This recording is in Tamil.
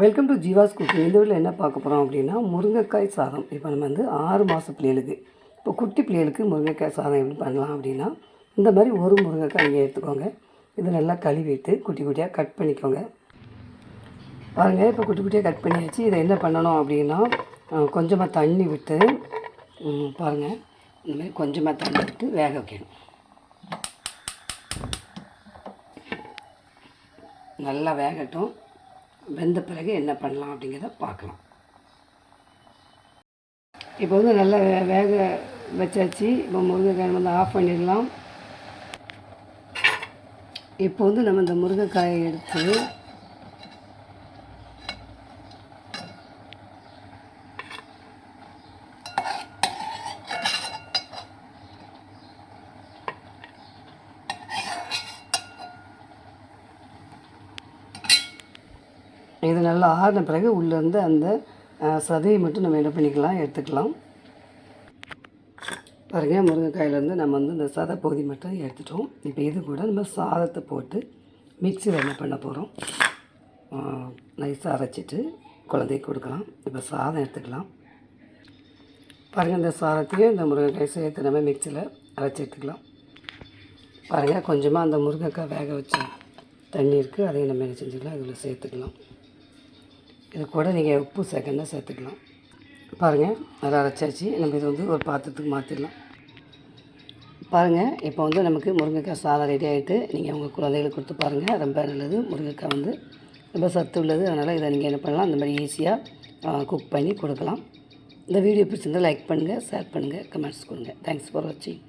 வெல்கம் டு ஜீவாஸ் குக்கிங் இந்த வீட்டில் என்ன பார்க்க போகிறோம் அப்படின்னா முருங்கைக்காய் சாதம். இப்போ நம்ம வந்து ஆறு மாத பிள்ளைகளுக்கு இப்போ குட்டி பிள்ளைகளுக்கு முருங்கைக்காய் சாதம் எப்படி பண்ணலாம் அப்படின்னா இந்த மாதிரி ஒரு முருங்கைக்காய் நீங்கள் எடுத்துக்கோங்க. இதை நல்லா கழுவிட்டு குட்டி குட்டியாக கட் பண்ணிக்கோங்க. பாருங்கள் இப்போ குட்டி குட்டியாக கட் பண்ணியாச்சு. இதை என்ன பண்ணணும் அப்படின்னா கொஞ்சமாக தண்ணி விட்டு பாருங்கள் இந்த மாதிரி கொஞ்சமாக தண்ணி விட்டு வேக வைக்கணும். நல்லா வேகட்டும். வெந்த பிறகு என்ன பண்ணலாம் அப்படிங்கிறத பார்க்கலாம். இப்போ வந்து நல்லா வேக வச்சாச்சு. இப்போ முருங்கைக்காய் வந்து ஆஃப் பண்ணிடலாம். இப்போ வந்து நம்ம இந்த முருங்கைக்காயை எடுத்து இது நல்லா ஆறின பிறகு உள்ளேருந்து அந்த சதையை மட்டும் நம்ம என்ன பண்ணிக்கலாம் எடுத்துக்கலாம். பாருங்கள் முருங்கைக்காயிலேருந்து நம்ம வந்து இந்த சதை பகுதி மட்டும் எடுத்துட்டோம். இப்போ இது கூட நம்ம சாதத்தை போட்டு மிக்சியில் என்ன பண்ண போகிறோம் நைஸாக அரைச்சிட்டு குழந்தைக்கு கொடுக்கலாம். இப்போ சாதம் எடுத்துக்கலாம். பாருங்கள் இந்த சாதத்தையும் இந்த முருங்கைக்காய் சேர்த்து நம்ம மிக்சியில் அரைச்சி எடுத்துக்கலாம். பாருங்கள் கொஞ்சமாக அந்த முருங்கைக்காய் வேக வச்ச தண்ணி இருக்குது அதையும் நம்ம என்ன செஞ்சுக்கலாம் இதில் சேர்த்துக்கலாம். இது கூட நீங்கள் உப்பு சேர்க்கணுன்னா சேர்த்துக்கலாம். பாருங்கள் நல்லா அரைச்சாச்சு. நம்ம இது வந்து ஒரு பாத்திரத்துக்கு மாற்றிடலாம் பாருங்கள் இப்போ வந்து நமக்கு முருங்கைக்காய் சாதம் ரெடி ஆகிட்டு நீங்கள் உங்கள் குழந்தைகளுக்கு கொடுத்து பாருங்கள் ரொம்ப நல்லது. முருங்கைக்காய் வந்து ரொம்ப சத்து உள்ளது. அதனால் இதை நீங்கள் என்ன பண்ணலாம்? அந்த மாதிரி ஈஸியாக குக் பண்ணி கொடுக்கலாம். இந்த வீடியோ பிடிச்சிருந்தால் லைக் பண்ணுங்கள் ஷேர் பண்ணுங்கள் கமெண்ட்ஸ் கொடுங்க. தேங்க்ஸ் ஃபார் வாட்சிங்